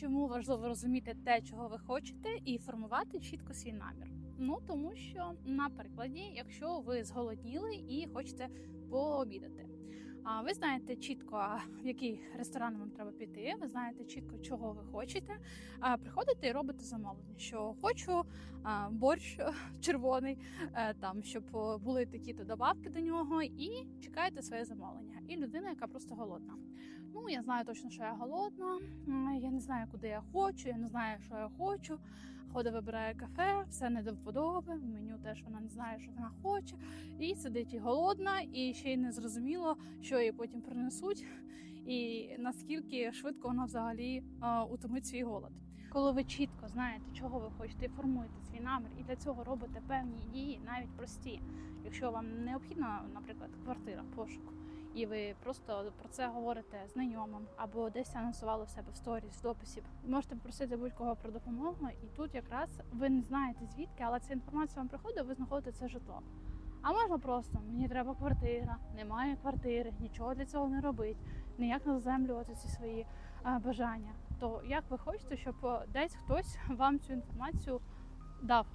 Чому важливо розуміти те, чого ви хочете, і формувати чітко свій намір? Ну тому що на прикладі, якщо ви зголодніли і хочете пообідати, а ви знаєте чітко, в який ресторан вам треба піти. Ви знаєте чітко, чого ви хочете. А приходите і робите замовлення, що хочу борщ червоний, е, там щоб були такі-то добавки до нього, і чекаєте своє замовлення. І людина, яка просто голодна. Ну я знаю точно, що я голодна. Знаю, куди я хочу, я не знаю, що я хочу. Ходить, вибирає кафе, все не до вподоби. Меню теж вона не знає, що вона хоче. І сидить і голодна, і ще й не зрозуміло, що їй потім принесуть, і наскільки швидко вона взагалі а, утомить свій голод. Коли ви чітко знаєте, чого ви хочете, формуєте свій намір, і для цього робите певні дії, навіть прості. Якщо вам необхідна, наприклад, квартира, пошук, і ви просто про це говорите знайомим або десь анонсували в себе в сторіс, в дописі, можете попросити будь-кого про допомогу, і тут якраз ви не знаєте звідки, але ця інформація вам приходить, ви знаходите це житло. А можна просто мені треба квартира, немає квартири, нічого для цього не робить, ніяк не заземлювати ці свої бажання. То як ви хочете, щоб е, десь хтось вам цю інформацію дав?